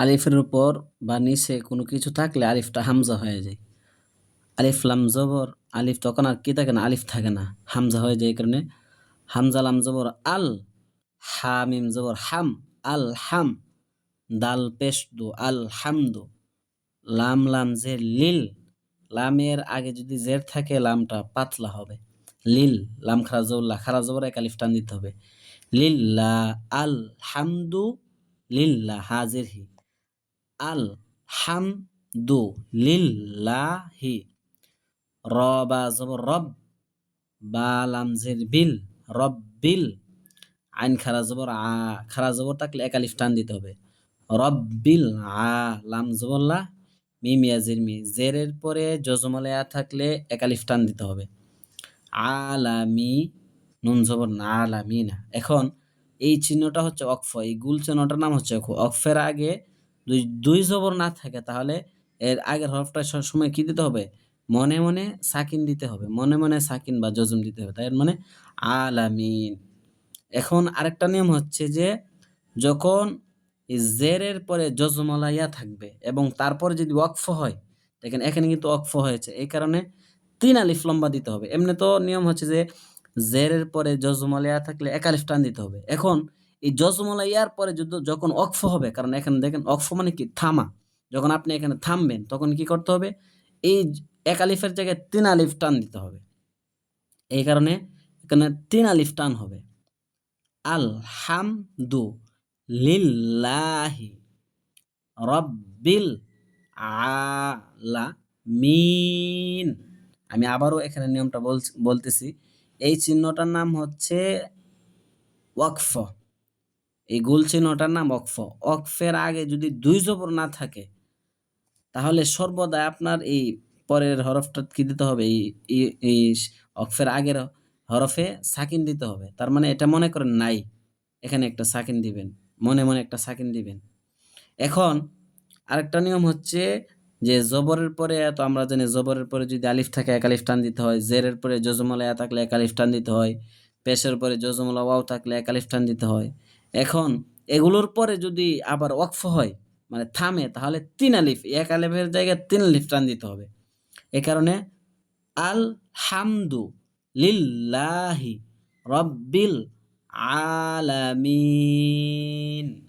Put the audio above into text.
আলিফের উপর বা নিচে কোনো কিছু থাকলে আলিফটা হামজা হয়ে যায়। আলিফ লাম জবর, আলিফ তখন আর কি থাকে না, আলিফ থাকে না, হামজা হয়ে যায় এই কারণে। হামজা লাম জবর, আল হামিম জবর, হাম, আল হাম, দাল পেশ দু, আল হামদু, লাম লাম জে লিল, লামের আগে যদি জের থাকে লামটা পাতলা হবে। লিল, লাম খারা জবরলা খারা জবর এক আলিফ টান দিতে হবে লিল্লা আল হামদু লিল্লা হাজির হি। আল হামদু লিল্লাহি রবা জবর রব, বা লাম জের বিল রব বিল আইন খারা জবর আ, খারা জবর থাকলে এক আলিফ টান দিতে হবে। রব্বিল আ, লাম জবরলা মিম ইয়াজির মি, জেরের পরে জজমলে থাকলে এক আলিফ টান দিতে হবে। আলামি, নুন জবর না আলামি না এখন এই চিহ্নটা হচ্ছে অক্ফ এই গুল চিহ্নটার নাম হচ্ছে অক্ফ অক্ফের আগে দুই দুই জবর না থাকে তাহলে এর আগের হরফটা সময় কী দিতে হবে? মনে মনে সাকিন দিতে হবে। মনে মনে সাকিন বা জজম দিতে হবে। তাই মানে আলামিন। এখন আরেকটা নিয়ম হচ্ছে যে যখন জেরের পরে জজমলাইয়া থাকবে এবং তারপরে যদি ওয়াকফ হয়, দেখেন এখানে কিন্তু ওয়াকফ হয়েছে। এই কারণে তিন আলিফ লম্বা দিতে হবে। এমনি তো নিয়ম হচ্ছে যে জেরের পরে জজমলা ইয়া থাকলে এক আলিফ টান দিতে হবে। এখন এই জজমলা ইয়ার পরে যদি- যখন অক্ফ হবে, কারণ এখানে দেখেন অক্ফ মানে কি? থামা। যখন আপনি এখানে থামবেন, তখন কি করতে হবে? এই এক আলিফের জায়গায় তিন আলিফ টান দিতে হবে। এই কারণে এখানে তিন আলিফ টান হবে। আল হামদু লিল্লাহি রব্বিল আলামিন। আমি আবারও এখানে নিয়মটা বলতেছি। এই চিহ্নটার নাম হচ্ছে ওয়াকফ এই গোল চিহ্নটার নাম অক্ফ অক্ফের আগে যদি দুই জবর না থাকে, তাহলে সর্বদা আপনার এই পরের হরফটা কি দিতে হবে? এই অক্ফের আগের হরফে সাকিন দিতে হবে। তার মানে এটা মনে করেন নাই। এখানে একটা সাকিন দিবেন। মনে মনে একটা সাকিন দিবেন। এখন আরেকটা নিয়ম হচ্ছে যে জবরের পরে তো আমরা জানি জবরের পরে যদি আলিফ থাকে এক আলিফ টান দিতে হয়। জেরের পরে জজমলা ইয়া থাকলে এক আলিফ টান দিতে হয়। পেশের পরে জজমলা ওয়াও থাকলে এক আলিফ টান দিতে হয়। এখন এগুলোর পরে যদি আবার ওয়াকফ হয় মানে থামে, তাহলে তিন আলিফ, এক আলিফের জায়গায় তিন আলিফ টান দিতে হবে। এ কারণে আল হামদু লিল্লাহি রব্বিল আলামিন।